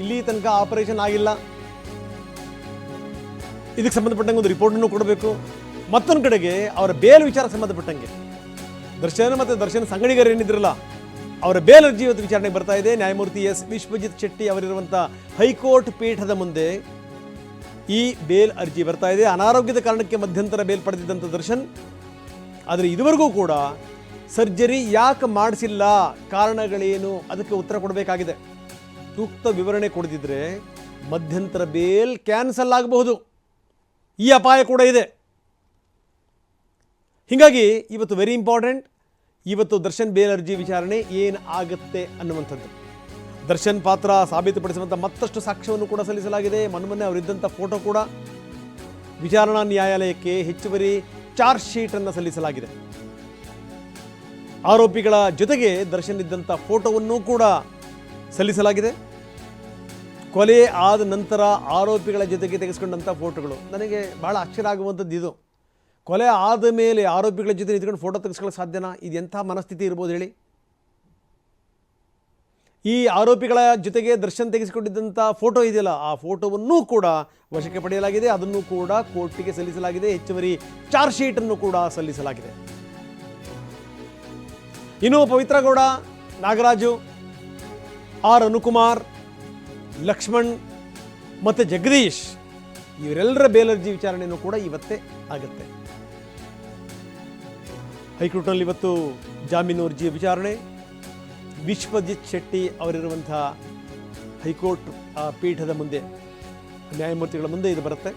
ಇಲ್ಲಿ ತನಕ ಆಪರೇಷನ್ ಆಗಿಲ್ಲ. ಇದಕ್ಕೆ ಸಂಬಂಧಪಟ್ಟಂಗೆ ಒಂದು ರಿಪೋರ್ಟನ್ನು ಕೊಡಬೇಕು. ಮತ್ತೊಂದು ಕಡೆಗೆ ಅವರ ಬೇಲ್ ವಿಚಾರ ಸಂಬಂಧಪಟ್ಟಂಗೆ. ದರ್ಶನ್ ಮತ್ತು ದರ್ಶನ್ ಸಂಗಡಿಗರು ಏನಿದ್ರಲ್ಲ, ಅವರ ಬೇಲ್ ಅರ್ಜಿ ಇವತ್ತು ವಿಚಾರಣೆಗೆ ಬರ್ತಾ ಇದೆ. ನ್ಯಾಯಮೂರ್ತಿ ಎಸ್ ವಿಶ್ವಜಿತ್ ಶೆಟ್ಟಿ ಅವರಿರುವಂಥ ಹೈಕೋರ್ಟ್ ಪೀಠದ ಮುಂದೆ ಈ ಬೇಲ್ ಅರ್ಜಿ ಬರ್ತಾ ಇದೆ. ಅನಾರೋಗ್ಯದ ಕಾರಣಕ್ಕೆ ಮಧ್ಯಂತರ ಬೇಲ್ ಪಡೆದಿದ್ದಂಥ ದರ್ಶನ್, ಆದರೆ ಇದುವರೆಗೂ ಕೂಡ ಸರ್ಜರಿ ಯಾಕೆ ಮಾಡಿಸಿಲ್ಲ? ಕಾರಣಗಳೇನು? ಅದಕ್ಕೆ ಉತ್ತರ ಕೊಡಬೇಕಾಗಿದೆ. ಸೂಕ್ತ ವಿವರಣೆ ಕೊಡದಿದ್ದರೆ ಮಧ್ಯಂತರ ಬೇಲ್ ಕ್ಯಾನ್ಸಲ್ ಆಗಬಹುದು. ಈ ಅಪಾಯ ಕೂಡ ಇದೆ. ಹೀಗಾಗಿ ಇವತ್ತು ವೆರಿ ಇಂಪಾರ್ಟೆಂಟ್ ಇವತ್ತು ದರ್ಶನ್ ಬೇಲ್ ಅರ್ಜಿ ವಿಚಾರಣೆ ಏನು ಆಗುತ್ತೆ ಅನ್ನುವಂಥದ್ದು. ದರ್ಶನ್ ಪಾತ್ರ ಸಾಬೀತುಪಡಿಸುವಂಥ ಮತ್ತಷ್ಟು ಸಾಕ್ಷ್ಯವನ್ನು ಕೂಡ ಸಲ್ಲಿಸಲಾಗಿದೆ. ಮೊನ್ನೆ ಅವರಿದ್ದಂಥ ಫೋಟೋ ಕೂಡ ವಿಚಾರಣಾ ನ್ಯಾಯಾಲಯಕ್ಕೆ ಹೆಚ್ಚುವರಿ ಚಾರ್ಜ್ ಶೀಟನ್ನು ಸಲ್ಲಿಸಲಾಗಿದೆ. ಆರೋಪಿಗಳ ಜೊತೆಗೆ ದರ್ಶನ್ ಇದ್ದಂಥ ಫೋಟೋವನ್ನು ಕೂಡ ಸಲ್ಲಿಸಲಾಗಿದೆ. ಕೊಲೆ ಆದ ನಂತರ ಆರೋಪಿಗಳ ಜೊತೆಗೆ ತೆಗೆಸ್ಕೊಂಡಂಥ ಫೋಟೋಗಳು. ನನಗೆ ಭಾಳ ಆಶ್ಚರ್ಯ ಆಗುವಂಥದ್ದು ಇದು. ಕೊಲೆ ಆದ ಮೇಲೆ ಆರೋಪಿಗಳ ಜೊತೆ ನಿಂತ್ಕೊಂಡು ಫೋಟೋ ತೆಗೆಸ್ಕೊಳ್ಳೋಕೆ ಸಾಧ್ಯನಾ? ಇದು ಎಂಥ ಮನಸ್ಥಿತಿ ಇರ್ಬೋದು ಹೇಳಿ. ಈ ಆರೋಪಿಗಳ ಜೊತೆಗೆ ದರ್ಶನ್ ತೆಗೆಸಿಕೊಂಡಿದ್ದಂಥ ಫೋಟೋ ಇದೆಯಲ್ಲ, ಆ ಫೋಟೋವನ್ನೂ ಕೂಡ ವಶಕ್ಕೆ ಪಡೆಯಲಾಗಿದೆ. ಅದನ್ನು ಕೂಡ ಕೋರ್ಟಿಗೆ ಸಲ್ಲಿಸಲಾಗಿದೆ. ಹೆಚ್ಚುವರಿ ಚಾರ್ಜ್ ಶೀಟನ್ನು ಕೂಡ ಸಲ್ಲಿಸಲಾಗಿದೆ. ಇನ್ನು ಪವಿತ್ರ ಗೌಡ, ನಾಗರಾಜು ಆರ್ ಅನುಕುಮಾರ್, ಲಕ್ಷ್ಮಣ್ ಮತ್ತು ಜಗದೀಶ್, ಇವರೆಲ್ಲರ ಬೇಲರ್ಜಿ ವಿಚಾರಣೆಯೂ ಕೂಡ ಇವತ್ತೇ ಆಗುತ್ತೆ. ಹೈಕೋರ್ಟ್ನಲ್ಲಿ ಇವತ್ತು ಜಾಮೀನು ಅರ್ಜಿಯ ವಿಚಾರಣೆ. ವಿಶ್ವಜಿತ್ ಶೆಟ್ಟಿ ಅವರಿರುವಂತಹ ಹೈಕೋರ್ಟ್ ಪೀಠದ ಮುಂದೆ, ನ್ಯಾಯಮೂರ್ತಿಗಳ ಮುಂದೆ ಇದು ಬರುತ್ತೆ.